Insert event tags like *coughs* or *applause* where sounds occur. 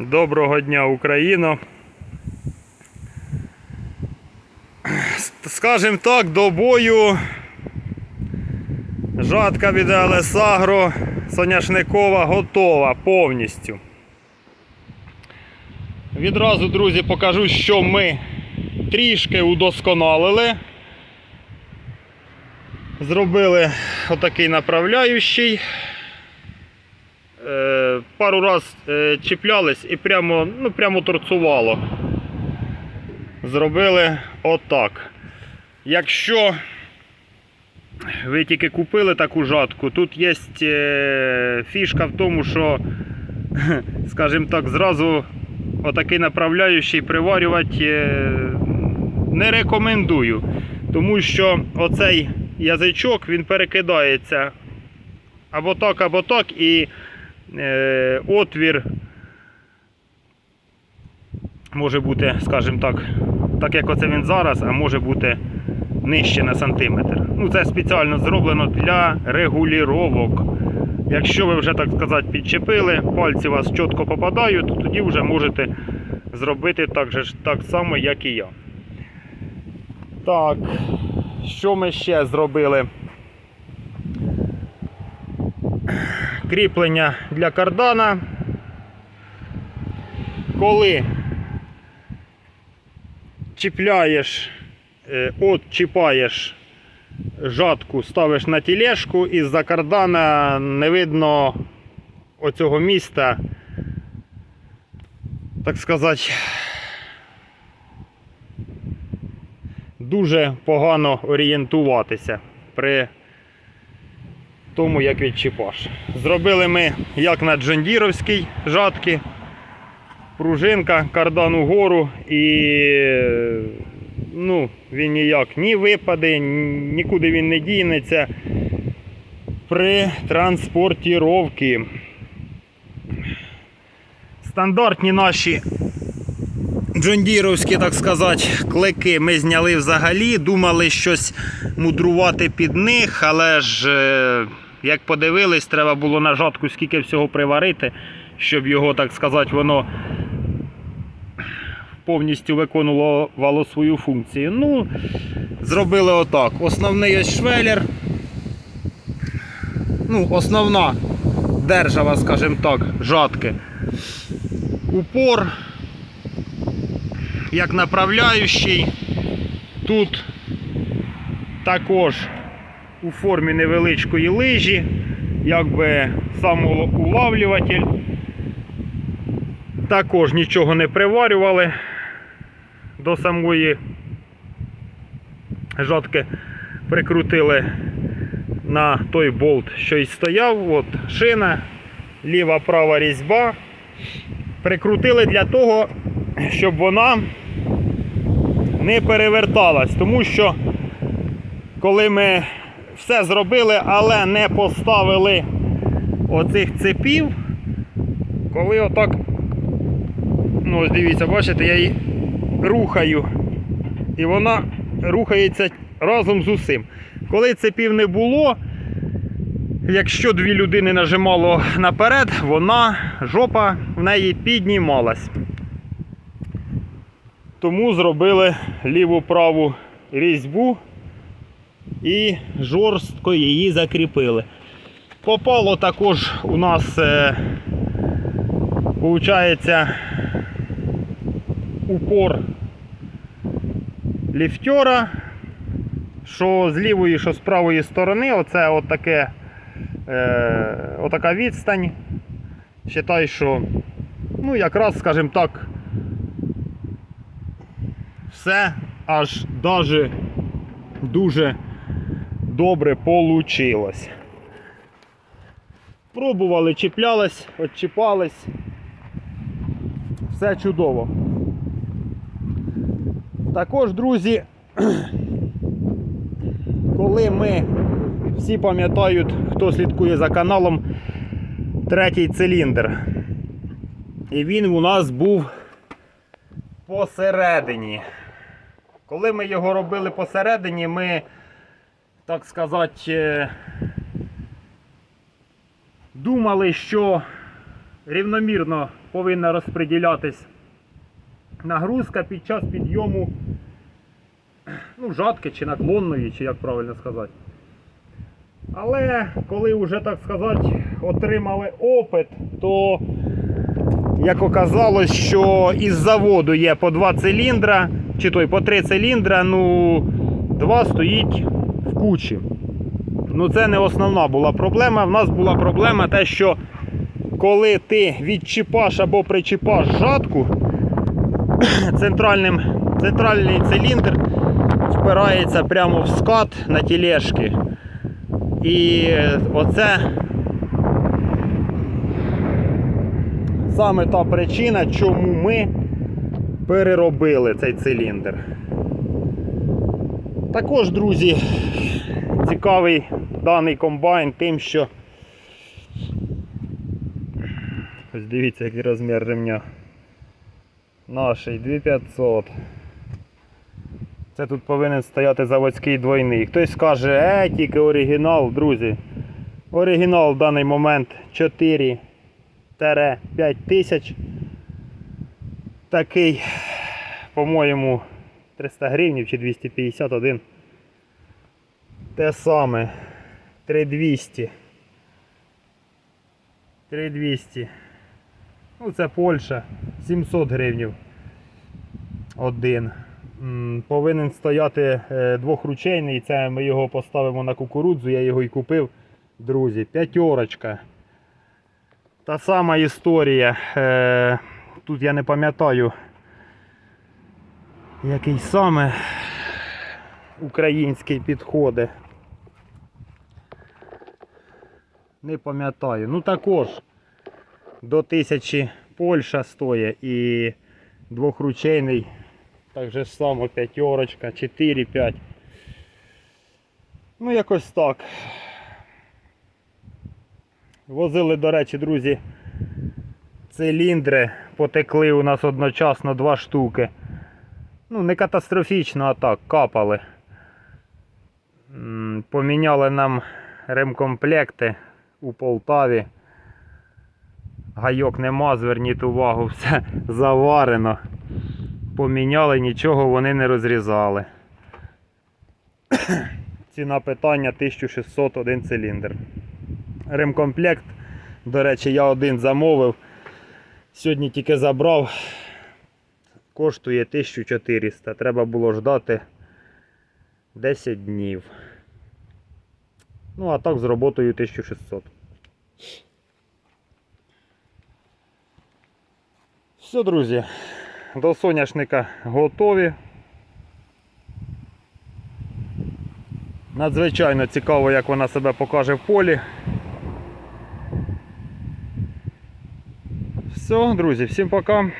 Доброго дня, Україно. Скажем так, до бою жатка від Алесагро соняшникова готова повністю. Відразу, друзі, покажу, що ми трішки удосконалили. Зробили отакий направляючий. Е, пару раз е, чіплялись і прямо, ну, прямо торцувало. Зробили отак. Якщо ви тільки купили таку жатку, тут є е, фішка в тому, що, *laughs* скажімо так, зразу отакий направляючий приварювати не рекомендую. Тому що оцей язичок він перекидається або так, або так, і отвір може бути, скажімо так, так як оце він зараз, а може бути нижче на сантиметр. Ну, це спеціально зроблено для регулювання. Якщо ви вже, так сказати, підчепили, пальці у вас чітко попадають, то тоді вже можете зробити так, же, так само, як і я. Так, що ми ще зробили? Кріплення для кардана. Коли чіпляєш, е, от чіпаєш жатку, ставиш на тілешку, і з-за кардана не видно оцього міста, так сказати, дуже погано орієнтуватися при тому, як відчіпаш. Зробили ми як на джондіровській жатки. Пружинка, кардан угору і ну, він ніяк ні випаде, нікуди він не дінеться при транспортіровці. Стандартні наші джондіровські, так сказати, клики ми зняли взагалі. Думали щось мудрувати під них, але ж, е, як подивились, треба було на жатку скільки всього приварити, щоб його, так сказати, воно повністю виконувало свою функцію. Ну, зробили отак. Основний ось швелер. Ну, основна держава, скажімо так, жатки. Упор як направляючий. Тут також у формі невеличкої лижі, якби самоулавлюватель. Також нічого не приварювали до самої жатки. Прикрутили на той болт, що й стояв. От шина, ліва права різьба. Прикрутили для того, щоб вона не переверталась. Тому що коли ми все зробили, але не поставили оцих цепів, коли отак, ну ось дивіться, бачите, я її рухаю. І вона рухається разом з усім. Коли цепів не було, якщо дві людини нажимало наперед, вона жопа в неї піднімалась. Тому зробили ліву праву різьбу і жорстко її закріпили. Попало також у нас, е, виходить, упор ліфтера, що з лівої, що з правої сторони, оце отаке, е, отака відстань. Считай, що ну, якраз, скажімо так, все аж даже дуже добре получилось. Пробували, чіплялись, відчіпались. Все чудово. Також, друзі, *clears throat* коли ми всі пам'ятають, хто слідкує за каналом, третій циліндр. І він у нас був посередині. Коли ми його робили посередині, ми, так сказати, е, думали, що рівномірно повинна розподілятись нагрузка під час підйому ну, жатки чи наклонної, чи як правильно сказати. Але коли вже, так сказати, отримали опит, то як оказалось, що із заводу є по два циліндра, чи той по три циліндра, ну два стоїть в кучі. Ну це не основна була проблема. В нас була проблема те, що коли ти відчіпаш або причіпаш жатку, *clears throat* центральним, центральний циліндр впирається прямо в скат на тілешки. І оце саме та причина, чому ми переробили цей циліндр. Також, друзі, цікавий даний комбайн тим, що ось дивіться, який розмір ремня. Наший 2500. Це тут повинен стояти заводський двойний. Хтось скаже, е, тільки оригінал, друзі. Оригінал в даний момент 4-5 тисяч. Такий, по-моєму, 300 гривнів чи 251. Те саме. 3200. 3200. Ну, це Польща. 700 гривнів. Один. Повинен стояти е, двохручейний. Це ми його поставимо на кукурудзу. Я його і купив. Друзі, п'ятерочка. Та сама історія. Тут я не пам'ятаю, який саме український підходи. Не пам'ятаю. Ну також до тисячі Польща стоїть і двохручейний, так же само п'ятерочка, 4-5. Ну, якось так. Возили, до речі, друзі, циліндри потекли у нас одночасно два штуки. Ну, не катастрофічно, а так, капали. Поміняли нам ремкомплекти у Полтаві. Гайок нема, зверніть увагу, *laughs* все заварено. Поміняли, нічого вони не розрізали. *coughs* Ціна питання 1600 один циліндр. Ремкомплект, до речі, я один замовив. Сьогодні тільки забрав. Коштує 1400. Треба було ждати 10 днів. Ну, а так з роботою 1600. Все, друзі, до соняшника готові. Надзвичайно цікаво, як вона себе покаже в полі. Все, друзі, всім пока.